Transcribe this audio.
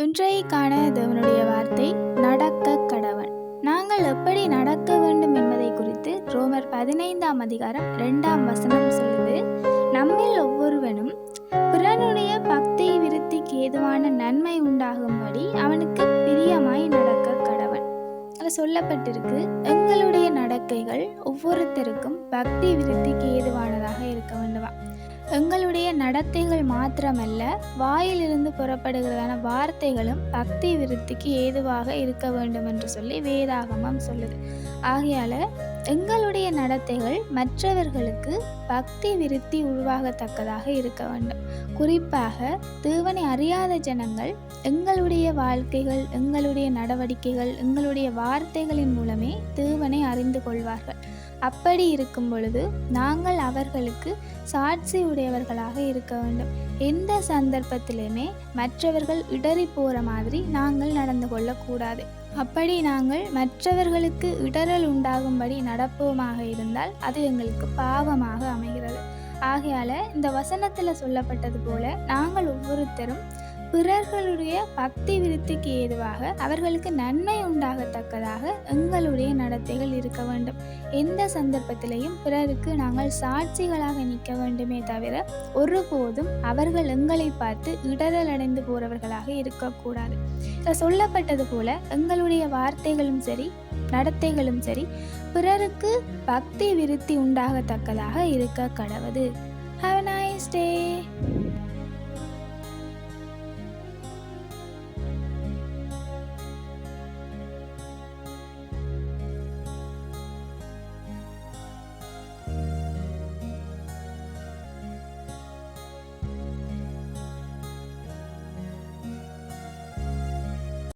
இன்றைக்கான தேவனுடைய வார்த்தை நடக்க கடவன். நாங்கள் எப்படி நடக்க வேண்டும் என்பதை குறித்து ரோமர் பதினைந்தாம் அதிகாரம் இரண்டாம் வசனம் சொல்லுது நம்மில் ஒவ்வொருவனும் பிறனுடைய பக்தி விருத்திக்கு ஏதுவான நன்மை உண்டாகும்படி அவனுக்கு பிரியமாய் நடக்க கடவன். அதில் சொல்லப்பட்டிருக்கு எங்களுடைய நடக்கைகள் ஒவ்வொருத்தருக்கும் பக்தி விருத்திக்கு ஏதுவானதாக இருக்க வேண்டுமா? எங்களுடைய நடத்தைகள் மாத்திரமல்ல வாயிலிருந்து புறப்படுகிறதான வார்த்தைகளும் பக்தி விருத்திக்கு ஏதுவாக இருக்க வேண்டும் என்று சொல்லி வேதாகமம் சொல்லுது. ஆகையால் எங்களுடைய நடத்தைகள் மற்றவர்களுக்கு பக்தி விருத்தி உருவாகத்தக்கதாக இருக்க வேண்டும். குறிப்பாக தேவனை அறியாத ஜனங்கள் எங்களுடைய வாழ்க்கைகள் எங்களுடைய நடவடிக்கைகள் எங்களுடைய வார்த்தைகளின் மூலமே தேவ அறிந்து கொள்வார்கள். அப்படி இருக்கும் பொழுது நாங்கள் அவர்களுக்கு சாட்சி உடையவர்களாக இருக்க வேண்டும். எந்த சந்தர்ப்பத்திலுமே மற்றவர்கள் இடறி போகிற மாதிரி நாங்கள் நடந்து கொள்ளக்கூடாது. அப்படி நாங்கள் மற்றவர்களுக்கு இடரல் உண்டாகும்படி நடப்போமாக இருந்தால் அது எங்களுக்கு பாவமாக அமைகிறது. ஆகையால இந்த வசனத்தில் சொல்லப்பட்டது போல நாங்கள் ஒவ்வொருத்தரும் பிறர்களுடைய பக்தி விருத்திக்கு ஏதுவாக அவர்களுக்கு நன்மை உண்டாகத்தக்கதாக எங்களுடைய நடத்தைகள் இருக்க வேண்டும். எந்த சந்தர்ப்பத்திலையும் பிறருக்கு நாங்கள் சாட்சிகளாக நிற்க வேண்டுமே தவிர ஒருபோதும் அவர்கள் எங்களை பார்த்து இடரல் அடைந்து போறவர்களாக இருக்கக்கூடாது. சொல்லப்பட்டது போல எங்களுடைய வார்த்தைகளும் சரி நடத்தைகளும் சரி பிறருக்கு பக்தி விருத்தி உண்டாகத்தக்கதாக இருக்க கடவுது. Have nice day